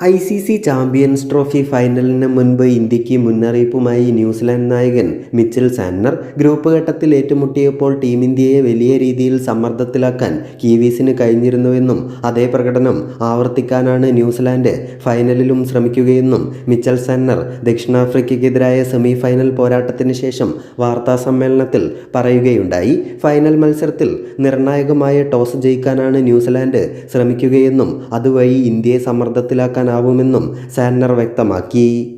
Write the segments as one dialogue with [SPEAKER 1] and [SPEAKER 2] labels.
[SPEAKER 1] I C C champions trophy ഫൈനലിന് മുൻപ് ഇന്ത്യയ്ക്ക് മുന്നറിയിപ്പുമായി ന്യൂസിലാൻഡ് നായകൻ മിച്ചൽ സാന്നർ ഗ്രൂപ്പ് ഘട്ടത്തിൽ ഏറ്റുമുട്ടിയപ്പോൾ ടീം ഇന്ത്യയെ വലിയ രീതിയിൽ സമ്മർദ്ദത്തിലാക്കാൻ കീവീസിന് കഴിഞ്ഞിരുന്നുവെന്നും അതേ പ്രകടനം ആവർത്തിക്കാനാണ് ന്യൂസിലാൻഡ് ഫൈനലിലും ശ്രമിക്കുകയെന്നും മിച്ചൽ സാന്നർ ദക്ഷിണാഫ്രിക്കയ്ക്കെതിരായ സെമി ഫൈനൽ പോരാട്ടത്തിന് ശേഷം വാർത്താ സമ്മേളനത്തിൽ പറയുകയുണ്ടായി. ഫൈനൽ മത്സരത്തിൽ നിർണായകമായ ടോസ് ജയിക്കാനാണ് ന്യൂസിലാൻഡ് ശ്രമിക്കുകയെന്നും അതുവഴി ഇന്ത്യയെ സമ്മർദ്ദത്തിലാക്കാനാവുമെന്നും സാന്നർ വ്യക്തമാക്കി.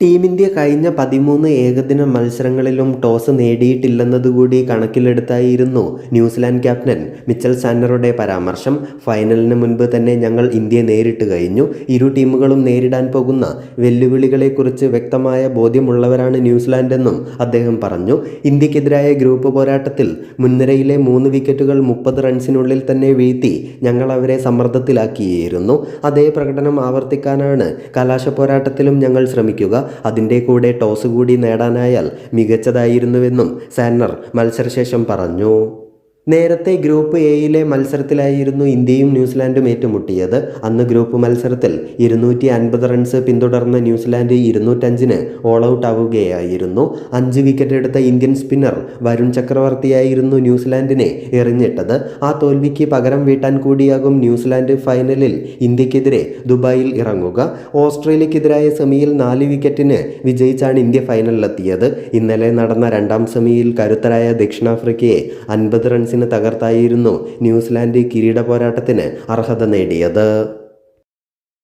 [SPEAKER 1] ടീം ഇന്ത്യ കഴിഞ്ഞ പതിമൂന്ന് ഏകദിന മത്സരങ്ങളിലും ടോസ് നേടിയിട്ടില്ലെന്നതുകൂടി കണക്കിലെടുത്തായിരുന്നു ന്യൂസിലാൻഡ് ക്യാപ്റ്റൻ മിച്ചൽ സാന്നറുടെ പരാമർശം. ഫൈനലിന് മുൻപ് തന്നെ ഞങ്ങൾ ഇന്ത്യയെ നേരിട്ട് കഴിഞ്ഞു. ഇരു ടീമുകളും നേരിടാൻ പോകുന്ന വെല്ലുവിളികളെക്കുറിച്ച് വ്യക്തമായ ബോധ്യമുള്ളവരാണ് ന്യൂസിലാൻഡെന്നും അദ്ദേഹം പറഞ്ഞു. ഇന്ത്യക്കെതിരായ ഗ്രൂപ്പ് പോരാട്ടത്തിൽ മുൻനിരയിലെ മൂന്ന് വിക്കറ്റുകൾ മുപ്പത് റൺസിനുള്ളിൽ തന്നെ വീഴ്ത്തി ഞങ്ങൾ അവരെ സമ്മർദ്ദത്തിലാക്കിയിരുന്നു. അതേ പ്രകടനം ആവർത്തിക്കാനാണ് കലാശ പോരാട്ടത്തിലും ഞങ്ങൾ ശ്രമിക്കുക. അതിന്റെ കൂടെ ടോസ് കൂടി നേടാനായാൽ മികച്ചതായിരുന്നുവെന്നും സാന്നർ മത്സരശേഷം പറഞ്ഞു. നേരത്തെ ഗ്രൂപ്പ് എയിലെ മത്സരത്തിലായിരുന്നു ഇന്ത്യയും ന്യൂസിലാൻഡും ഏറ്റുമുട്ടിയത്. അന്ന് ഗ്രൂപ്പ് മത്സരത്തിൽ ഇരുന്നൂറ്റി അൻപത് റൺസ് പിന്തുടർന്ന ന്യൂസിലാൻഡ് ഇരുന്നൂറ്റഞ്ചിന് ഓൾ ഔട്ട് ആവുകയായിരുന്നു. അഞ്ച് വിക്കറ്റ് എടുത്ത ഇന്ത്യൻ സ്പിന്നർ വരുൺ ചക്രവർത്തിയായിരുന്നു ന്യൂസിലാൻഡിനെ എറിഞ്ഞിട്ടത്. ആ തോൽവിക്ക് പകരം വീട്ടാൻ കൂടിയാകും ന്യൂസിലാൻഡ് ഫൈനലിൽ ഇന്ത്യക്കെതിരെ ദുബായിൽ ഇറങ്ങുക. ഓസ്ട്രേലിയക്കെതിരായ സെമിയിൽ നാല് വിക്കറ്റിന് വിജയിച്ചാണ് ഇന്ത്യ ഫൈനലിലെത്തിയത് ഇന്നലെ നടന്ന രണ്ടാം സെമിയിൽ കരുത്തരായ ദക്ഷിണാഫ്രിക്കയെ അൻപത് റൺസിന് തകർത്തായിരുന്നു ന്യൂസിലാൻഡ് കിരീട പോരാട്ടത്തിന് അർഹത നേടിയത്.